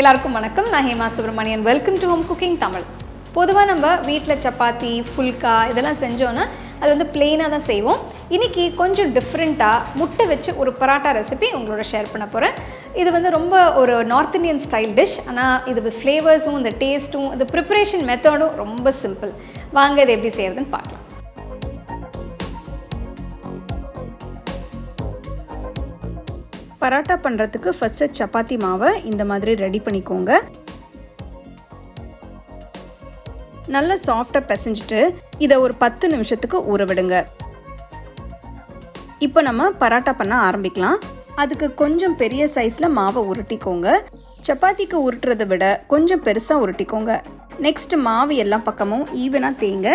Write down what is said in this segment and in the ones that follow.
எல்லாருக்கும் வணக்கம். நான் Hema Subramanian welcome to home cooking Tamil. பொதுவாக நம்ம வீட்டில் சப்பாத்தி ஃபுல்கா இதெல்லாம் செஞ்சோன்னா அது வந்து பிளெயினாக தான் செய்வோம். இன்றைக்கி கொஞ்சம் டிஃப்ரெண்ட்டாக முட்டை வச்சு ஒரு பரோட்டா ரெசிபி உங்களோட ஷேர் பண்ண போகிறேன் இது வந்து ரொம்ப ஒரு நார்த் இந்தியன் ஸ்டைல் டிஷ் ஆனால் இது ஃப்ளேவர்ஸும் இந்த டேஸ்ட்டும் இந்த ப்ரிப்பரேஷன் மெத்தடும் ரொம்ப சிம்பிள் வாங்க இது எப்படி செய்கிறதுன்னு பார்க்கலாம். பரோட்டா பண்ணுறதுக்கு ஃபஸ்ட்டு சப்பாத்தி மாவை இந்த மாதிரி ரெடி பண்ணிக்கோங்க. நல்லா சாஃப்டாக பிசைஞ்சிட்டு இதை ஒரு பத்து நிமிஷத்துக்கு ஊற விடுங்க. இப்போ நம்ம பரோட்டா பண்ண ஆரம்பிக்கலாம். அதுக்கு கொஞ்சம் பெரிய சைஸில் மாவை உருட்டிக்கோங்க. சப்பாத்திக்கு உருட்டுறதை விட கொஞ்சம் பெருசாக உருட்டிக்கோங்க. நெக்ஸ்ட் மாவு எல்லா பக்கமும் ஈவனாக தேங்க.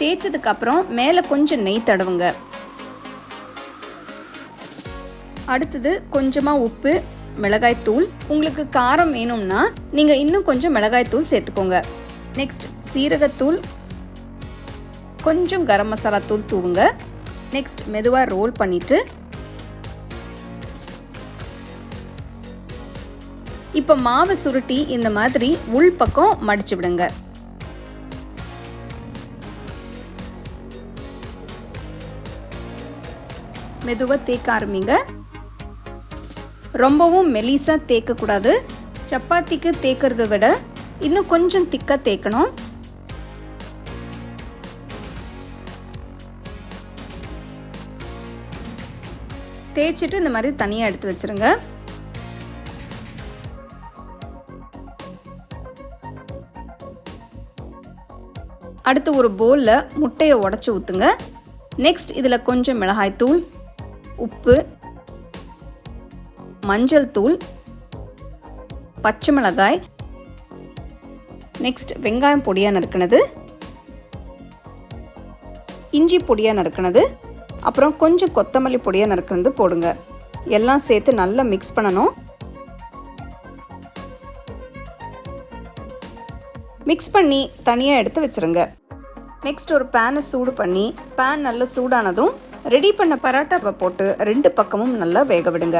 தேய்ச்சதுக்கு அப்புறம் மேலே கொஞ்சம் நெய் தடவுங்க. அடுத்தது கொஞ்சமாக உப்பு மிளகாய் தூள் உங்களுக்கு காரம் வேணும்னா நீங்கள் இன்னும் கொஞ்சம் மிளகாய் தூள் சேர்த்துக்கோங்க. நெக்ஸ்ட் சீரகத்தூள். கொஞ்சம் கரம் மசாலா தூள் தூவுங்க. நெக்ஸ்ட் மெதுவாக ரோல் பண்ணிவிட்டு இப்போ மாவு சுருட்டி இந்த மாதிரி உள் பக்கம் மடிச்சு விடுங்க. மெதுவாக தேய்க்க ஆரம்பிங்க. ரொம்பவும் மெலிசாக தேய்க்கக்கூடாது சப்பாத்திக்கு தேய்க்கிறத விட இன்னும் கொஞ்சம் திக்காக தேய்க்கணும் தேய்ச்சிட்டு இந்த மாதிரி தனியாக எடுத்து வச்சுருங்க. அடுத்து ஒரு பவுலில் முட்டையை உடச்சி ஊற்றுங்க நெக்ஸ்ட் இதில் கொஞ்சம் மிளகாய்த்தூள் உப்பு மஞ்சள் தூள் பச்சை மிளகாய். நெக்ஸ்ட் வெங்காயம் பொடியாக நறுக்கினது. இஞ்சி பொடியாக நறுக்கினது. அப்புறம் கொஞ்சம் கொத்தமல்லி பொடியாக நறுக்கினது போடுங்க. எல்லாம் சேர்த்து நல்லா மிக்ஸ் பண்ணணும். மிக்ஸ் பண்ணி தனியாக எடுத்து வச்சுருங்க. நெக்ஸ்ட் ஒரு பேனை சூடு பண்ணி பேன் நல்லா சூடானதும் ரெடி பண்ண பரோட்டாவை போட்டு ரெண்டு பக்கமும் நல்லா வேக விடுங்க.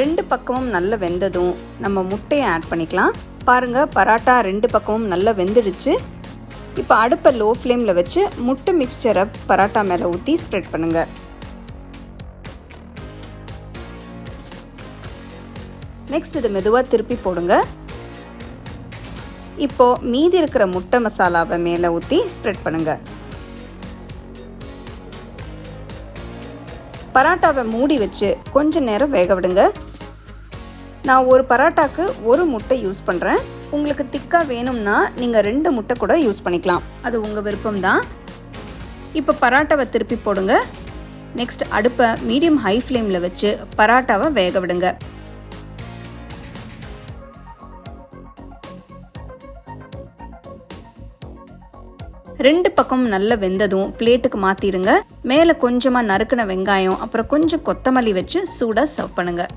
ரெண்டு பக்கமும் நல்லா வெந்ததும் நம்ம முட்டையை ஆட் பண்ணிக்கலாம். பாருங்க பரோட்டா ரெண்டு பக்கமும் நல்லா வெந்துடுச்சு. இப்போ அடுப்பை லோ ஃப்ளேமில் வச்சு முட்டை மிக்சரை பரோட்டா மேலே ஊற்றி ஸ்ப்ரெட் பண்ணுங்கள் நெக்ஸ்ட் இது மெதுவாக திருப்பி போடுங்க. இப்போ மீதி இருக்கிற முட்டை மசாலாவை மேலே ஊற்றி ஸ்ப்ரெட் பண்ணுங்க. பராட்டாவை மூடி வச்சு கொஞ்ச நேரம் வேக விடுங்க. நான் ஒரு பராட்டாக்கு ஒரு முட்டை யூஸ் பண்ணுறேன் உங்களுக்கு திக்காக வேணும்னா நீங்கள் ரெண்டு முட்டை கூட யூஸ் பண்ணிக்கலாம். அது உங்கள் விருப்பம் தான் இப்போ பராட்டாவை திருப்பி போடுங்க. நெக்ஸ்ட் அடுப்பை மீடியம் ஹை ஃப்ளேமில் வச்சு பராட்டாவை வேக விடுங்க. ரெண்டு பக்கம் நல்லா வெந்ததும் பிளேட்டுக்கு மாற்றிடுங்க மேலே கொஞ்சமாக நறுக்கின வெங்காயம் அப்புறம் கொஞ்சம் கொத்தமல்லி வச்சு சூடாக சர்வ் பண்ணுங்கள்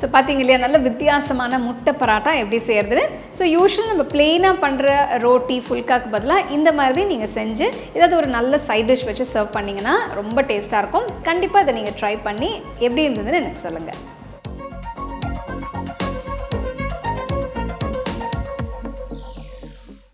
ஸோ பார்த்தீங்க இல்லையா நல்ல வித்தியாசமான முட்டை பராட்டா எப்படி செய்கிறதுன்னு ஸோ யூஸ்வல் நம்ம பிளெயினாக பண்ணுற ரோட்டி ஃபுல்காக்கு பதிலாக இந்த மாதிரி நீங்கள் செஞ்சு ஏதாவது ஒரு நல்ல சைட் டிஷ் வச்சு சர்வ் பண்ணிங்கன்னா ரொம்ப டேஸ்ட்டாக இருக்கும். கண்டிப்பாக இதை நீங்கள் ட்ரை பண்ணி எப்படி இருந்ததுன்னு எனக்கு சொல்லுங்கள்